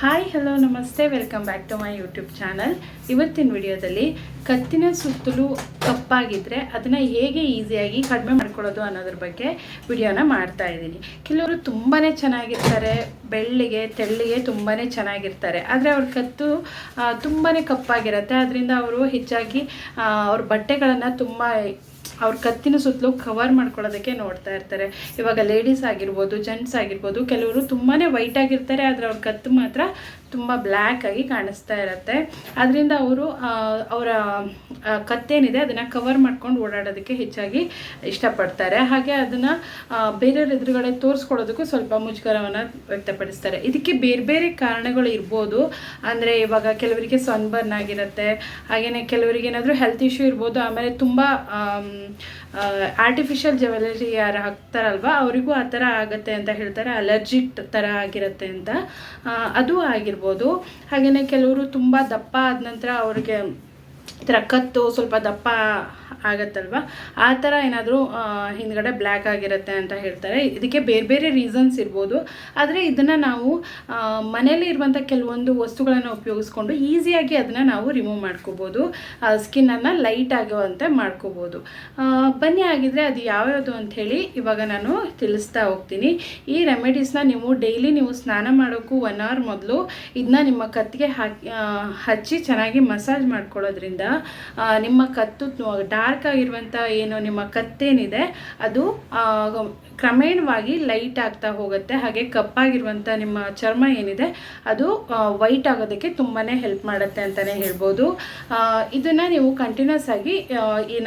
Hi hello namaste welcome back to my YouTube channel ಇವತ್ತಿನ ವಿಡಿಯೋದಲ್ಲಿ ಕತ್ತಿನ ಸುತ್ತಲೂ ಕಪ್ಪಾಗಿದ್ದರೆ ಅದನ್ನು ಹೇಗೆ ಈಸಿಯಾಗಿ ಕಡಿಮೆ ಮಾಡ್ಕೊಳ್ಳೋದು ಅನ್ನೋದ್ರ ಬಗ್ಗೆ ವಿಡಿಯೋನ ಮಾಡ್ತಾ ಇದ್ದೀನಿ. ಕೆಲವರು ತುಂಬಾ ಚೆನ್ನಾಗಿರ್ತಾರೆ, ಬೆಳ್ಳಿಗೆ, ತೆಳ್ಳಿಗೆ ತುಂಬಾ ಚೆನ್ನಾಗಿರ್ತಾರೆ. ಆದರೆ ಅವ್ರ ಕತ್ತು ತುಂಬಾ ಕಪ್ಪಾಗಿರುತ್ತೆ. ಅದರಿಂದ ಅವರು ಹೆಚ್ಚಾಗಿ ಅವ್ರ ಬಟ್ಟೆಗಳನ್ನು ತುಂಬ ಅವ್ರ ಕತ್ತಿನ ಸುತ್ತಲೂ ಕವರ್ ಮಾಡ್ಕೊಳ್ಳೋದಕ್ಕೆ ನೋಡ್ತಾ ಇರ್ತಾರೆ. ಇವಾಗ ಲೇಡೀಸ್ ಆಗಿರ್ಬೋದು ಜೆಂಟ್ಸ್ ಆಗಿರ್ಬೋದು, ಕೆಲವರು ತುಂಬಾ ವೈಟ್ ಆಗಿರ್ತಾರೆ, ಆದರೆ ಅವ್ರ ಕತ್ತು ಮಾತ್ರ ತುಂಬ ಬ್ಲ್ಯಾಕ್ ಆಗಿ ಕಾಣಿಸ್ತಾ ಇರುತ್ತೆ. ಅದರಿಂದ ಅವರು ಅವರ ಕತ್ತೇನಿದೆ ಅದನ್ನು ಕವರ್ ಮಾಡ್ಕೊಂಡು ಓಡಾಡೋದಕ್ಕೆ ಹೆಚ್ಚಾಗಿ ಇಷ್ಟಪಡ್ತಾರೆ. ಹಾಗೆ ಅದನ್ನು ಬೇರೆಯವ್ರ ಎದುರುಗಡೆ ತೋರಿಸ್ಕೊಳ್ಳೋದಕ್ಕೂ ಸ್ವಲ್ಪ ಮುಜುಗರವನ್ನು ವ್ಯಕ್ತಪಡಿಸ್ತಾರೆ. ಇದಕ್ಕೆ ಬೇರೆ ಬೇರೆ ಕಾರಣಗಳು ಇರ್ಬೋದು. ಅಂದರೆ ಇವಾಗ ಕೆಲವರಿಗೆ ಸನ್ಬರ್ನ್ ಆಗಿರುತ್ತೆ ಹಾಗೆಯೇ ಕೆಲವರಿಗೆ ಏನಾದರೂ ಹೆಲ್ತ್ ಇಶ್ಯೂ ಇರ್ಬೋದು. ಆಮೇಲೆ ತುಂಬ ಆರ್ಟಿಫಿಷಿಯಲ್ ಜ್ಯುವೆಲರಿ ಯಾರು ಹಾಕ್ತಾರಲ್ವ, ಅವರಿಗೂ ಆ ಥರ ಆಗುತ್ತೆ ಅಂತ ಹೇಳ್ತಾರೆ. ಅಲರ್ಜಿಕ್ ಥರ ಆಗಿರುತ್ತೆ ಅಂತ. ಅದು ಆಗಿರ್ಬೋದು. ಹಾಗೆಯೇ ಕೆಲವರು ತುಂಬ ದಪ್ಪ ಆದ ನಂತರ ಅವ್ರಿಗೆ ಥರ ಕತ್ತು, ಸ್ವಲ್ಪ ದಪ್ಪ ಆಗತ್ತಲ್ವ? ಆ ಥರ ಏನಾದರೂ ಹಿಂದ್ಗಡೆ ಬ್ಲ್ಯಾಕ್ ಆಗಿರುತ್ತೆ ಅಂತ ಹೇಳ್ತಾರೆ. ಇದಕ್ಕೆ ಬೇರೆ ಬೇರೆ ರೀಸನ್ಸ್ ಇರ್ಬೋದು. ಆದರೆ ಇದನ್ನು ನಾವು ಮನೇಲಿ ಇರುವಂಥ ಕೆಲವೊಂದು ವಸ್ತುಗಳನ್ನು ಉಪಯೋಗಿಸ್ಕೊಂಡು ಈಸಿಯಾಗಿ ಅದನ್ನು ನಾವು ರಿಮೂವ್ ಮಾಡ್ಕೋಬೋದು. ಸ್ಕಿನ್ನನ್ನು ಲೈಟ್ ಆಗುವಂತೆ ಮಾಡ್ಕೋಬೋದು. ಬನ್ನಿ ಆಗಿದ್ರೆ ಅದು ಯಾವ್ಯಾವುದು ಅಂಥೇಳಿ ಇವಾಗ ನಾನು ತಿಳಿಸ್ತಾ ಹೋಗ್ತೀನಿ. ಈ ರೆಮಿಡೀಸ್ನ ನೀವು ಡೈಲಿ ನೀವು ಸ್ನಾನ ಮಾಡೋಕ್ಕೂ ಒನ್ ಅವರ್ ಮೊದಲು ಇದನ್ನ ನಿಮ್ಮ ಕತ್ತಿಗೆ ಹಾಕಿ ಹಚ್ಚಿ ಚೆನ್ನಾಗಿ ಮಸಾಜ್ ಮಾಡ್ಕೊಳ್ಳೋದ್ರಿಂದ ನಿಮ್ಮ ಕತ್ತು ಡಾರ್ಕ್ ಆಗಿರುವಂಥ ಏನು ನಿಮ್ಮ ಕತ್ತೇನಿದೆ, ಅದು ಕ್ರಮೇಣವಾಗಿ ಲೈಟ್ ಆಗ್ತಾ ಹೋಗುತ್ತೆ. ಹಾಗೆ ಕಪ್ಪಾಗಿರುವಂಥ ನಿಮ್ಮ ಚರ್ಮ ಏನಿದೆ, ಅದು ವೈಟ್ ಆಗೋದಕ್ಕೆ ತುಂಬಾ ಹೆಲ್ಪ್ ಮಾಡುತ್ತೆ ಅಂತಲೇ ಹೇಳ್ಬೋದು. ಇದನ್ನು ನೀವು ಕಂಟಿನ್ಯೂಸ್ ಆಗಿ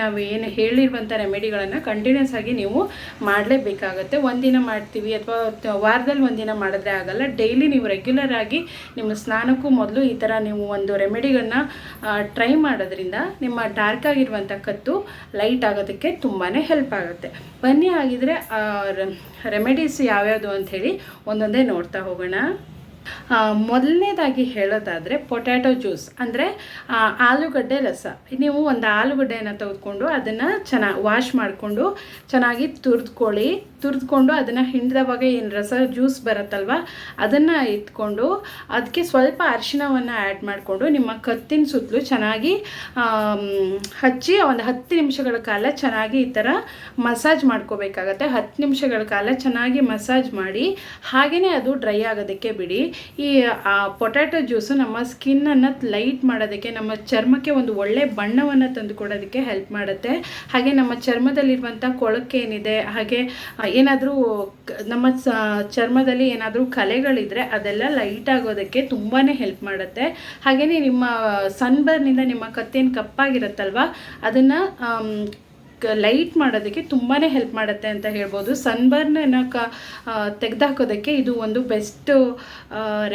ನಾವು ಏನು ಹೇಳಿರುವಂಥ ರೆಮಿಡಿಗಳನ್ನು ಕಂಟಿನ್ಯೂಸ್ ಆಗಿ ನೀವು ಮಾಡಲೇಬೇಕಾಗತ್ತೆ. ಒಂದಿನ ಮಾಡ್ತೀವಿ ಅಥವಾ ವಾರದಲ್ಲಿ ಒಂದಿನ ಮಾಡಿದ್ರೆ ಆಗಲ್ಲ. ಡೈಲಿ ನೀವು ರೆಗ್ಯುಲರ್ ಆಗಿ ನಿಮ್ಮ ಸ್ನಾನಕ್ಕೂ ಮೊದಲು ಈ ಥರ ನೀವು ಒಂದು ರೆಮಿಡಿಗಳನ್ನ ಟ್ರೈ ಮಾಡೋದ್ರಿಂದ ನಿಮ್ಮ ಡಾರ್ಕ್ ಆಗಿರುವಂಥ ಕತ್ತು ಲೈಟ್ ಆಗೋದಕ್ಕೆ ತುಂಬಾ ಹೆಲ್ಪ್ ಆಗುತ್ತೆ. ಬನ್ನಿ ಆಗಿದ್ರೆ ರೆಮಿಡೀಸ್ ಯಾವ್ಯಾವುದು ಅಂಥೇಳಿ ಒಂದೊಂದೇ ನೋಡ್ತಾ ಹೋಗೋಣ. ಮೊದಲನೇದಾಗಿ ಹೇಳೋದಾದರೆ ಪೊಟ್ಯಾಟೊ ಜ್ಯೂಸ್, ಅಂದರೆ ಆಲೂಗಡ್ಡೆ ರಸ. ನೀವು ಒಂದು ಆಲೂಗಡ್ಡೆಯನ್ನು ತೆಗೆದುಕೊಂಡು ಅದನ್ನು ಚೆನ್ನಾಗಿ ವಾಶ್ ಮಾಡಿಕೊಂಡು ಚೆನ್ನಾಗಿ ತುರಿದ್ಕೊಳ್ಳಿ. ತುರಿದ್ಕೊಂಡು ಅದನ್ನು ಹಿಂಡಿದವಾಗ ಏನು ರಸ ಜ್ಯೂಸ್ ಬರುತ್ತಲ್ವ, ಅದನ್ನು ಇಟ್ಕೊಂಡು ಅದಕ್ಕೆ ಸ್ವಲ್ಪ ಅರಿಶಿಣವನ್ನು ಆ್ಯಡ್ ಮಾಡಿಕೊಂಡು ನಿಮ್ಮ ಕತ್ತಿನ ಸುತ್ತಲೂ ಚೆನ್ನಾಗಿ ಹಚ್ಚಿ ಒಂದು ಹತ್ತು ನಿಮಿಷಗಳ ಕಾಲ ಚೆನ್ನಾಗಿ ಈ ಥರ ಮಸಾಜ್ ಮಾಡ್ಕೋಬೇಕಾಗತ್ತೆ. ಹತ್ತು ನಿಮಿಷಗಳ ಕಾಲ ಚೆನ್ನಾಗಿ ಮಸಾಜ್ ಮಾಡಿ ಹಾಗೆಯೇ ಅದು ಡ್ರೈ ಆಗೋದಕ್ಕೆ ಬಿಡಿ. ಈ ಪೊಟ್ಯಾಟೊ ಜ್ಯೂಸು ನಮ್ಮ ಸ್ಕಿನ್ನನ್ನು ಲೈಟ್ ಮಾಡೋದಕ್ಕೆ, ನಮ್ಮ ಚರ್ಮಕ್ಕೆ ಒಂದು ಒಳ್ಳೆ ಬಣ್ಣವನ್ನು ತಂದು ಕೊಡೋದಕ್ಕೆ ಹೆಲ್ಪ್ ಮಾಡುತ್ತೆ. ಹಾಗೆ ನಮ್ಮ ಚರ್ಮದಲ್ಲಿರುವಂಥ ಕೊಳಕೇನಿದೆ ಹಾಗೆ ಏನಾದರೂ ನಮ್ಮ ಚರ್ಮದಲ್ಲಿ ಏನಾದರೂ ಕಲೆಗಳಿದ್ರೆ ಅದೆಲ್ಲ ಲೈಟ್ ಆಗೋದಕ್ಕೆ ತುಂಬಾ ಹೆಲ್ಪ್ ಮಾಡುತ್ತೆ. ಹಾಗೆಯೇ ನಿಮ್ಮ ಸನ್ಬರ್ನಿಂದ ನಿಮ್ಮ ಕತ್ತೇನು ಕಪ್ಪಾಗಿರುತ್ತಲ್ವ, ಅದನ್ನು ಲೈಟ್ ಮಾಡೋದಕ್ಕೆ ತುಂಬಾ ಹೆಲ್ಪ್ ಮಾಡುತ್ತೆ ಅಂತ ಹೇಳ್ಬೋದು. ಸನ್ಬರ್ನ ಕ ತೆಗೆದಾಕೋದಕ್ಕೆ ಇದು ಒಂದು ಬೆಸ್ಟ್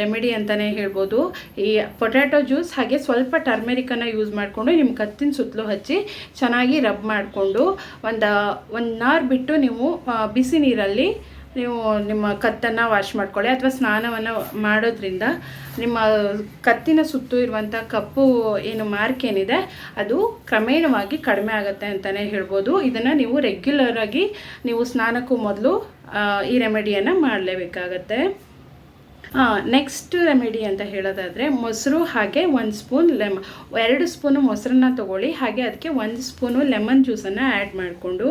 ರೆಮಿಡಿ ಅಂತಲೇ ಹೇಳ್ಬೋದು. ಈ ಪೊಟ್ಯಾಟೊ ಜ್ಯೂಸ್ ಹಾಗೆ ಸ್ವಲ್ಪ ಟರ್ಮೆರಿಕನ್ನು ಯೂಸ್ ಮಾಡಿಕೊಂಡು ನಿಮ್ಮ ಕತ್ತಿನ ಸುತ್ತಲೂ ಹಚ್ಚಿ ಚೆನ್ನಾಗಿ ರಬ್ ಮಾಡಿಕೊಂಡು ಒಂದು ಒನ್ ಅವರ್ ಬಿಟ್ಟು ನೀವು ಬಿಸಿ ನೀರಲ್ಲಿ ನೀವು ನಿಮ್ಮ ಕತ್ತನ್ನು ವಾಶ್ ಮಾಡ್ಕೊಳ್ಳಿ ಅಥವಾ ಸ್ನಾನವನ್ನು ಮಾಡೋದ್ರಿಂದ ನಿಮ್ಮ ಕತ್ತಿನ ಸುತ್ತು ಇರುವಂಥ ಕಪ್ಪು ಏನು ಮಾರ್ಕ್ ಏನಿದೆ, ಅದು ಕ್ರಮೇಣವಾಗಿ ಕಡಿಮೆ ಆಗುತ್ತೆ ಅಂತಲೇ ಹೇಳ್ಬೋದು. ಇದನ್ನು ನೀವು ರೆಗ್ಯುಲರಾಗಿ ನೀವು ಸ್ನಾನಕ್ಕೂ ಮೊದಲು ಈ ರೆಮಿಡಿಯನ್ನು ಮಾಡಲೇಬೇಕಾಗತ್ತೆ. ನೆಕ್ಸ್ಟ್ ರೆಮಿಡಿ ಅಂತ ಹೇಳೋದಾದರೆ ಮೊಸರು ಹಾಗೆ ಒಂದು ಸ್ಪೂನ್ ಲೆಮ್ ಎರಡು ಸ್ಪೂನು ಮೊಸರನ್ನ ತೊಗೊಳ್ಳಿ, ಹಾಗೆ ಅದಕ್ಕೆ ಒಂದು ಸ್ಪೂನು ಲೆಮನ್ ಜ್ಯೂಸನ್ನು ಆ್ಯಡ್ ಮಾಡಿಕೊಂಡು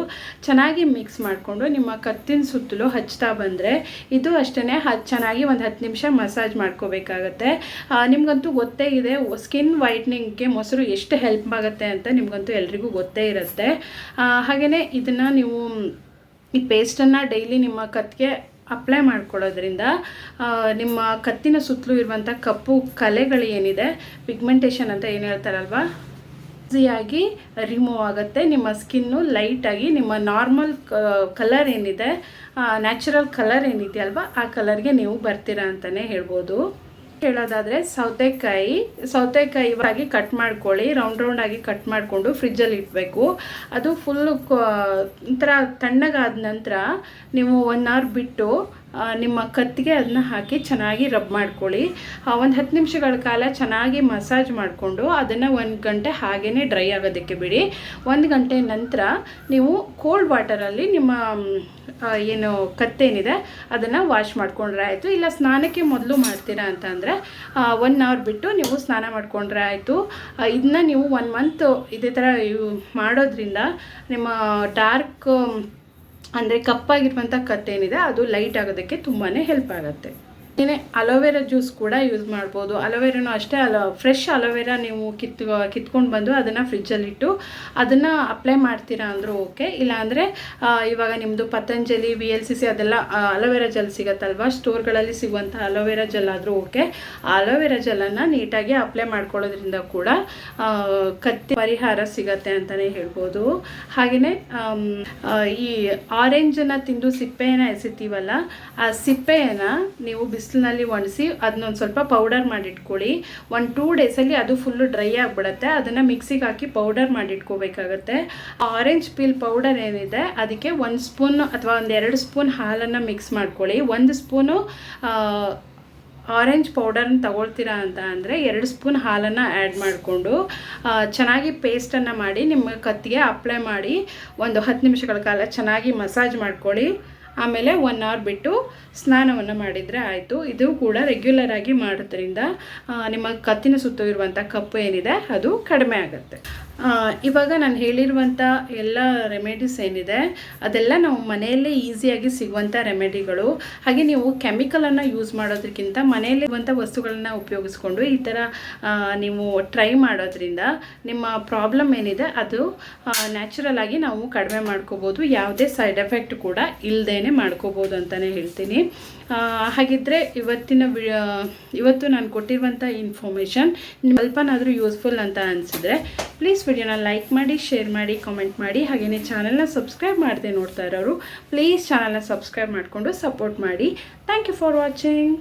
ಚೆನ್ನಾಗಿ ಮಿಕ್ಸ್ ಮಾಡಿಕೊಂಡು ನಿಮ್ಮ ಕತ್ತಿನ ಸುತ್ತಲೂ ಹಚ್ತಾ ಬಂದರೆ ಇದು ಅಷ್ಟೇ ಹ ಚೆನ್ನಾಗಿ ಒಂದು ಹತ್ತು ನಿಮಿಷ ಮಸಾಜ್ ಮಾಡ್ಕೋಬೇಕಾಗತ್ತೆ. ನಿಮಗಂತೂ ಗೊತ್ತೇ ಇದೆ ಸ್ಕಿನ್ ವೈಟ್ನಿಂಗ್ಗೆ ಮೊಸರು ಎಷ್ಟು ಹೆಲ್ಪ್ ಆಗುತ್ತೆ ಅಂತ ನಿಮಗಂತೂ ಎಲ್ರಿಗೂ ಗೊತ್ತೇ ಇರುತ್ತೆ. ಹಾಗೆಯೇ ಇದನ್ನು ನೀವು ಈ ಪೇಸ್ಟನ್ನು ಡೈಲಿ ನಿಮ್ಮ ಕತ್ತಿಗೆ ಅಪ್ಲೈ ಮಾಡ್ಕೊಳ್ಳೋದ್ರಿಂದ ನಿಮ್ಮ ಕತ್ತಿನ ಸುತ್ತಲೂ ಇರುವಂಥ ಕಪ್ಪು ಕಲೆಗಳು ಏನಿದೆ ಪಿಗ್ಮೆಂಟೇಷನ್ ಅಂತ ಏನು ಹೇಳ್ತಾರಲ್ವ? ಈಸಿಯಾಗಿ ರಿಮೂವ್ ಆಗುತ್ತೆ. ನಿಮ್ಮ ಸ್ಕಿನ್ನು ಲೈಟಾಗಿ ನಿಮ್ಮ ನಾರ್ಮಲ್ ಕಲರ್ ಏನಿದೆ ನ್ಯಾಚುರಲ್ ಕಲರ್ ಏನಿದೆಯಲ್ವ, ಆ ಕಲರ್ಗೆ ನೀವು ಬರ್ತೀರಾ ಅಂತಲೇ ಹೇಳ್ಬೋದು. ಹೇಳೋದಾದರೆ ಸೌತೆಕಾಯಿ ಸೌತೆಕಾಯಿ ಆಗಿ ಕಟ್ ಮಾಡ್ಕೊಳ್ಳಿ ರೌಂಡ್ ರೌಂಡ್ ಆಗಿ ಕಟ್ ಮಾಡಿಕೊಂಡು ಫ್ರಿಜ್ಜಲ್ಲಿ ಇಡಬೇಕು. ಅದು ಫುಲ್ಲು ಒಂಥರ ತಣ್ಣಗಾದ ನಂತರ ನೀವು ಒನ್ ಅವರ್ ಬಿಟ್ಟು ನಿಮ್ಮ ಕತ್ತಿಗೆ ಅದನ್ನ ಹಾಕಿ ಚೆನ್ನಾಗಿ ರಬ್ ಮಾಡ್ಕೊಳ್ಳಿ. ಒಂದು ಹತ್ತು ನಿಮಿಷಗಳ ಕಾಲ ಚೆನ್ನಾಗಿ ಮಸಾಜ್ ಮಾಡಿಕೊಂಡು ಅದನ್ನು ಒಂದು ಗಂಟೆ ಹಾಗೇ ಡ್ರೈ ಆಗೋದಕ್ಕೆ ಬಿಡಿ. ಒಂದು ಗಂಟೆ ನಂತರ ನೀವು ಕೋಲ್ಡ್ ವಾಟರಲ್ಲಿ ನಿಮ್ಮ ಏನು ಕತ್ತೇನಿದೆ ಅದನ್ನು ವಾಶ್ ಮಾಡ್ಕೊಂಡ್ರೆ ಆಯಿತು. ಇಲ್ಲ ಸ್ನಾನಕ್ಕೆ ಮೊದಲು ಮಾಡ್ತೀರಾ ಅಂತ ಅಂದರೆ ಒನ್ ಅವರ್ ಬಿಟ್ಟು ನೀವು ಸ್ನಾನ ಮಾಡಿಕೊಂಡ್ರೆ ಆಯಿತು. ಇದನ್ನ ನೀವು ಒನ್ ಮಂತ್ ಇದೇ ಥರ ಮಾಡೋದ್ರಿಂದ ನಿಮ್ಮ ಡಾರ್ಕ್ ಅಂದರೆ ಕಪ್ಪಾಗಿರುವಂಥ ಕತ್ತೇನಿದೆ ಅದು ಲೈಟ್ ಆಗೋದಕ್ಕೆ ತುಂಬಾ ಹೆಲ್ಪ್ ಆಗುತ್ತೆ. ಏನೇ ಅಲೋವೆರಾ ಜ್ಯೂಸ್ ಕೂಡ ಯೂಸ್ ಮಾಡ್ಬೋದು. ಅಲೋವೆರಾನು ಅಷ್ಟೇ ಅಲೋ ಫ್ರೆಶ್ ಅಲೋವೆರಾ ನೀವು ಕಿತ್ತು, ಕಿತ್ಕೊಂಡು ಬಂದು ಅದನ್ನು ಫ್ರಿಜ್ಜಲ್ಲಿಟ್ಟು ಅದನ್ನು ಅಪ್ಲೈ ಮಾಡ್ತೀರಾ ಅಂದರೂ ಓಕೆ ಇಲ್ಲಾಂದರೆ ಇವಾಗ ನಿಮ್ಮದು Patanjali V L C C ಅದೆಲ್ಲ ಅಲೋವೆರಾ ಜೆಲ್ ಸಿಗತ್ತಲ್ವ? ಸ್ಟೋರ್ಗಳಲ್ಲಿ ಸಿಗುವಂಥ ಅಲೋವೆರಾ ಜೆಲ್ ಆದರೂ ಓಕೆ ಅಲೋವೆರಾ ಜೆಲ್ಲನ್ನು ನೀಟಾಗಿ ಅಪ್ಲೈ ಮಾಡ್ಕೊಳ್ಳೋದ್ರಿಂದ ಕೂಡ ಕತ್ತಿ ಪರಿಹಾರ ಸಿಗತ್ತೆ ಅಂತಲೇ ಹೇಳ್ಬೋದು. ಹಾಗೆಯೇ ಈ ಆರೆಂಜನ್ನು ತಿಂದು ಸಿಪ್ಪೆಯನ್ನು ಎಸಿತೀವಲ್ಲ, ಆ ಸಿಪ್ಪೆಯನ್ನು ನೀವು ಬಿಸಿಲಿನಲ್ಲಿ ಒಣಸಿ ಅದನ್ನೊಂದು ಸ್ವಲ್ಪ ಪೌಡರ್ ಮಾಡಿಟ್ಕೊಳ್ಳಿ. ಒಂದು ಟೂ ಡೇಸಲ್ಲಿ ಅದು ಫುಲ್ಲು ಡ್ರೈ ಆಗಿಬಿಡುತ್ತೆ. ಅದನ್ನು ಮಿಕ್ಸಿಗೆ ಹಾಕಿ ಪೌಡರ್ ಮಾಡಿಟ್ಕೋಬೇಕಾಗತ್ತೆ. ಆರೆಂಜ್ ಪೀಲ್ ಪೌಡರ್ ಏನಿದೆ, ಅದಕ್ಕೆ ಒಂದು ಸ್ಪೂನ್ ಅಥವಾ ಒಂದು ಎರಡು ಸ್ಪೂನ್ ಹಾಲನ್ನು ಮಿಕ್ಸ್ ಮಾಡ್ಕೊಳ್ಳಿ. ಒಂದು ಸ್ಪೂನು ಆರೆಂಜ್ ಪೌಡರ್ನ ತಗೊಳ್ತೀರಾ ಅಂತ ಅಂದರೆ ಎರಡು ಸ್ಪೂನ್ ಹಾಲನ್ನು ಆ್ಯಡ್ ಮಾಡಿಕೊಂಡು ಚೆನ್ನಾಗಿ ಪೇಸ್ಟನ್ನು ಮಾಡಿ, ನಿಮ್ಮ ಕತ್ತಿಗೆ ಅಪ್ಲೈ ಮಾಡಿ, ಒಂದು ಹತ್ತು ನಿಮಿಷಗಳ ಕಾಲ ಚೆನ್ನಾಗಿ ಮಸಾಜ್ ಮಾಡ್ಕೊಳ್ಳಿ. ಆಮೇಲೆ ಒನ್ ಅವರ್ ಬಿಟ್ಟು ಸ್ನಾನವನ್ನು ಮಾಡಿದರೆ ಆಯಿತು. ಇದು ಕೂಡ ರೆಗ್ಯುಲರ್ ಆಗಿ ಮಾಡೋದ್ರಿಂದ ನಿಮ್ಮ ಕತ್ತಿನ ಸುತ್ತ ಇರುವಂಥ ಕಪ್ಪು ಏನಿದೆ, ಅದು ಕಡಿಮೆ ಆಗುತ್ತೆ. ಇವಾಗ ನಾನು ಹೇಳಿರುವಂಥ ಎಲ್ಲ ರೆಮಿಡೀಸ್ ಏನಿದೆ, ಅದೆಲ್ಲ ನಾವು ಮನೆಯಲ್ಲೇ ಈಸಿಯಾಗಿ ಸಿಗುವಂಥ ರೆಮಿಡಿಗಳು ಹಾಗೆ ನೀವು ಕೆಮಿಕಲನ್ನು ಯೂಸ್ ಮಾಡೋದಕ್ಕಿಂತ ಮನೆಯಲ್ಲಿರುವಂಥ ವಸ್ತುಗಳನ್ನ ಉಪಯೋಗಿಸ್ಕೊಂಡು ಈ ಥರ ನೀವು ಟ್ರೈ ಮಾಡೋದ್ರಿಂದ ನಿಮ್ಮ ಪ್ರಾಬ್ಲಮ್ ಏನಿದೆ ಅದು ನ್ಯಾಚುರಲ್ ಆಗಿ ನಾವು ಕಡಿಮೆ ಮಾಡ್ಕೋಬೋದು. ಯಾವುದೇ ಸೈಡ್ ಎಫೆಕ್ಟ್ ಕೂಡ ಇಲ್ಲದೇ ಮಾಡ್ಕೋಬೋದು ಅಂತಲೇ ಹೇಳ್ತೀನಿ. ಹಾಗಿದ್ದರೆ ಇವತ್ತಿನ ಇವತ್ತು ನಾನು ಕೊಟ್ಟಿರುವಂಥ ಇನ್ಫಾರ್ಮೇಷನ್ ಸ್ವಲ್ಪನಾದರೂ ಯೂಸ್ಫುಲ್ ಅಂತ ಅನಿಸಿದ್ರೆ ಪ್ಲೀಸ್ ವಿಡಿಯೋನ ಲೈಕ್ ಮಾಡಿ ಶೇರ್ ಮಾಡಿ ಕಾಮೆಂಟ್ ಮಾಡಿ. ಹಾಗೆಯೇ ಚಾನಲ್ನ ಸಬ್ಸ್ಕ್ರೈಬ್ ಮಾಡದೆ ನೋಡ್ತಾ ಇರೋರು ಪ್ಲೀಸ್ ಚಾನಲ್ನ ಸಬ್ಸ್ಕ್ರೈಬ್ ಮಾಡಿಕೊಂಡು ಸಪೋರ್ಟ್ ಮಾಡಿ. Thank you for watching